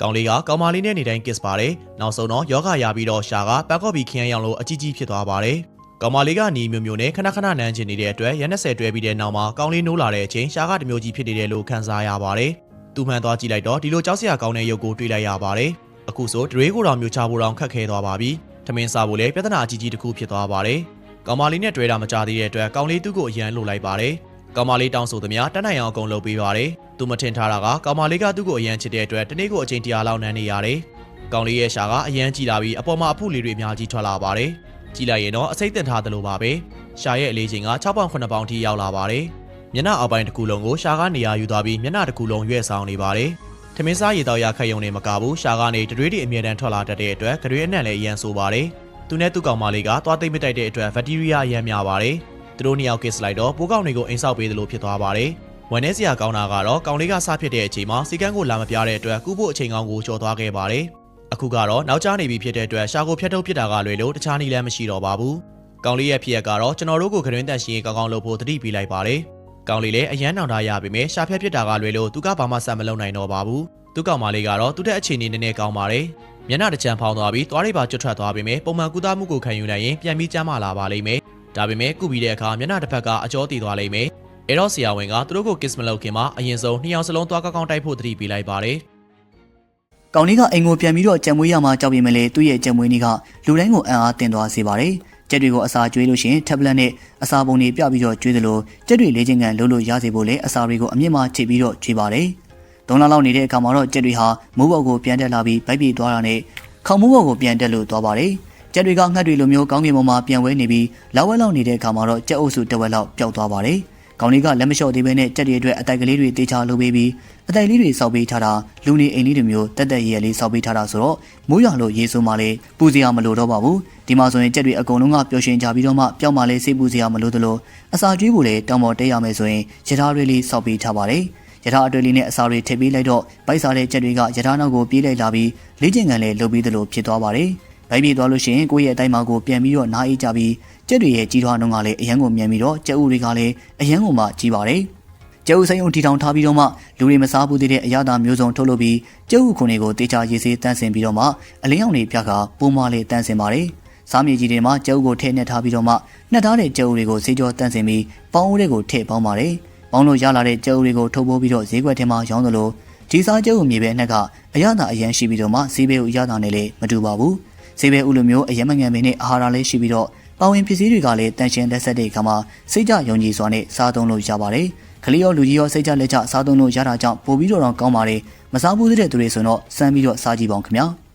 ကောင်လေးကကောင်မလေးနဲ့နေတိုင်း kiss ပါတယ်နောက်ဆုံးတော့ယောဂရပြီးတော့ရှာကပတ်ကော့ဘီခရမ်းရောင်လိုအကြီးကြီးဖြစ်သွားပါတယ်ကောင်မလေးကနီမျိုးမျိုးနဲ့ခဏခဏနမ်းချင်နေတဲ့အတွက်ရက်20တွဲပြီးတဲ့နောက်မှာကောင်လေးနိုးလာတဲ့အချိန်ရှာကတမျိုးကြီးဖြစ်နေတယ်လို့ခန်းစားရပါတယ်သူမှန်သွားကြည့်လိုက်တော့ဒီလိုကြောက်စရာကောင်းတဲ့ရုပ်ကိုတွေ့လိုက်ရပါတယ်အခုဆိုဒရေးကိုတောင်မျိုးချဖို့တောင်ခက်ခဲသွားပါပြီထမင်းစားဖို့လည်းပြဿနာအကြီးကြီးတစ်ခုဖြစ်သွားပါတယ်ကောင်မလေးနဲ့တွေ့တာမကြသေးတဲ့အတွက်ကောင်လေးသူ့ကိုအရန်လိုလိုက်ပါတယ် ကောင်မလေးတောင်းဆိုသမျှတန်းနိုင်အောင်အကုန်လုပ်ပေးပါတယ်သူမထင်ထားတာကကောင်မလေးကသူ့ကိုအရန်ချစ်တဲ့အတွက်တနေ့ကိုအချိန်တရာလောက်နန်းနေရတယ်ကောင်လေးရဲ့ရှာကအရန်ကြည်လာပြီးအပေါ်မှာအဖုလေးတွေအများကြီးထွက်လာပါတယ်ကြည်လိုက်ရင်တော့အစိမ့်တင်ထားသလိုပါပဲရှာရဲ့အလေးချိန်က6ပေါင်9ပေါင်ထိရောက်လာပါတယ်မျက်နှာအောက်ပိုင်းတစ်ခုလုံးကိုရှာကနေရာယူသွားပြီးမျက်နှာတစ်ခုလုံးရွဲ့ဆောင်နေပါတယ်ထမင်းစားရေတောက်ရခက်ယုံနေမကဘူးရှာကနေတရွေးတွေအမြဲတမ်းထွက်လာတတ်တဲ့အတွက်ကြွေးအနံ့လည်းအရန်ဆိုပါတယ်သူနဲ့သူ့ကောင်မလေးကသွားသိမ့်မတိုက်တဲ့အတွက်ဘက်တီးရီးယားအရန်များပါတယ် သူတို့နှစ်ယောက်ကစ်လိုက်တော့ပိုးကောင်တွေကိုအိမ်ဆောက်ပေးသလိုဖြစ်သွားပါတယ်ဝန်ထဲစရာကောင်းတာကတော့ကောင်လေးကစားဖြစ်တဲ့အချိန်မှာစီကန်းကိုလာမပြတဲ့အတွက်ကူဖို့အချိန်ကောင်းကိုကျော်သွားခဲ့ပါတယ်အခုကတော့နောက်ကျနေပြီဖြစ်တဲ့အတွက်ရှာကိုဖျက်ထုတ်ဖြစ်တာကလွယ်လို့တခြားနည်းလည်းမရှိတော့ပါဘူးကောင်လေးရဲ့ဖြစ်ရက်ကတော့ကျွန်တော်တို့ကိုခရင်တန်ရှင်ရေးကောင်းကောင်းလုပ်ဖို့တတိပေးလိုက်ပါတယ်ကောင်လေးလည်းအရန်နောင်တရပါပဲရှာဖျက်ဖြစ်တာကလွယ်လို့သူကဘာမှဆက်မလုပ်နိုင်တော့ပါဘူးသူကောင်မလေးကတော့သူ့တဲ့အခြေအနေနည်းနည်းကောင်းပါတယ်မျက်နှာတစ်ချမ်းဖောင်းသွားပြီးသွားရိပ်ပါကျွတ်ထွက်သွားပြီမယ်ပုံမှန်ကုသမှုကိုခံယူနိုင်ရင်ပြန်ပြီးကျန်းမာလာပါလိမ့်မယ် ဒါပေမဲ့ကုပြီးတဲ့အခါမျက်နှာတစ်ဖက်ကအကျောတည်သွားလိမ့်မယ်အဲတော့ဆရာဝန်ကသူတို့ကို kiss မလုပ်ခင်မှာအရင်ဆုံးနှစ်ယောက်စလုံးသွားကောင်းကောင်းတိုက်ဖို့တတိပေးလိုက်ပါတယ်။ကောင်လေးကအိမ်ကိုပြန်ပြီးတော့ကြံမွေးရမှာကြောက်ပေမဲ့လေသူ့ရဲ့ကြံမွေးနေ့ကလူတိုင်းကိုအံ့အားတင်သွားစေပါတယ်။ကြက်တွေကိုအစာကျွေးလို့ရှိရင် tablet နဲ့အစာပုံတွေပြပြီးတော့ကျွေးသလိုကြက်တွေလေးချင်းကန်လှုပ်လို့ရစေဖို့လေအစာတွေကိုအမြင့်မှချိန်ပြီးတော့ကျွေးပါတယ်။သုံးလလောက်နေတဲ့အခါမှာတော့ကြက်တွေဟာမိုးဘော်ကိုပြန်တက်လာပြီးဗိုက်ပြေသွားတာနဲ့ခေါင်းမိုးဘော်ကိုပြန်တက်လို့သွားပါတယ်။ ကြက်တွေကငှက်တွေလိုမျိုးကောင်းကင်ပေါ်မှာပြန်ဝဲနေပြီးလောက်ဝဲလောက်နေတဲ့အခါမှာတော့ကြက်အုပ်စုတစ်ဝက်လောက်ပျောက်သွားပါတယ်။ကောင်လေးကလက်မလျှော့သေးဘဲနဲ့ကြက်တွေအတွက်အတိုက်ကလေးတွေတေချာလုပ်ပေးပြီးအတိုက်လေးတွေစောက်ပေးထားတာလူနေအိမ်လေးတွေမျိုးတက်တက်ရဲရဲလေးစောက်ပေးထားတာဆိုတော့မိုးရွာလို့ရေဆိုးမှလည်းပူစရာမလိုတော့ပါဘူးဒီမှာဆိုရင်ကြက်တွေအကုန်လုံးကပျော်ရွှင်ကြပြီးတော့မှပျောက်မှလည်းစိတ်ပူစရာမလိုသလိုအစာကျွေးဖို့လည်းတောင်းပေါ်တက်ရမယ်ဆိုရင်ရထားတွေလေးစောက်ပေးထားပါတယ်ရထားအတွေ့လေးနဲ့အစာတွေထည့်ပေးလိုက်တော့ဗိုက်စားတဲ့ကြက်တွေကရထားနောက်ကိုပြေးလိုက်လာပြီးလေ့ကျင့်ခန်းလည်းလုပ်ပြီးသလိုဖြစ်သွားပါတယ် ဗိုက်ပြေးသွားလို့ရှိရင်ကိုယ့်ရဲ့အတိုင်းမှာကိုပြန်ပြီးတော့နားအေးကြပြီးကြက်တွေရဲ့ကြီးထွားနှုန်းကလည်းအရန်ကိုမြန်ပြီးတော့ကြက်ဥတွေကလည်းအရန်ကိုမှကြီးပါတယ်ကျုပ်ဆိုင်ုံတီထောင်ထားပြီးတော့မှလူတွေမစားဘူးသေးတဲ့အရသာမျိုးစုံထုတ်လုပ်ပြီးကျုပ်ခုတွေကိုတေချာရေးစေးတန့်စင်ပြီးတော့မှအလင်းအောင်တွေပြကပုံမလေးတန့်စင်ပါတယ်။စားမြေကြီးတွေမှာကျုပ်ကိုထည့်နှက်ထားပြီးတော့မှနှက်ထားတဲ့ကျုပ်တွေကိုစေးကြောတန့်စင်ပြီးပေါင်းဦးတွေကိုထည့်ပေါင်းပါတယ်။ပေါင်းလို့ရလာတဲ့ကျုပ်တွေကိုထုတ်ပိုးပြီးတော့ဈေးကွက်ထဲမှာရောင်းသလိုဒီစားကျုပ်မြေပဲအနှက်ကအရသာအရန်ရှိပြီးတော့မှဈေးပဲဥအရသာနဲ့လည်းမတူပါဘူး။ ဈေးပဲဥလိုမျိုးအရမငံပင်နဲ့အာဟာရလည်းရှိပြီးတော့ပါဝင်ပစ္စည်းတွေကလည်းတန်ရှင်လက်ဆက်တဲ့အခါမှာစိတ်ကြယုံကြည်စွာနဲ့စားသုံးလို့ရပါတယ်။ကလေးရောလူကြီးရောစိတ်ကြလက်ကြစားသုံးလို့ရတာကြောင့်ပိုပြီးတော့ကောင်းပါတယ်။မစားဘူးတဲ့သူတွေဆိုတော့စမ်းပြီးတော့စားကြည့်ပါဦးခင်ဗျာ။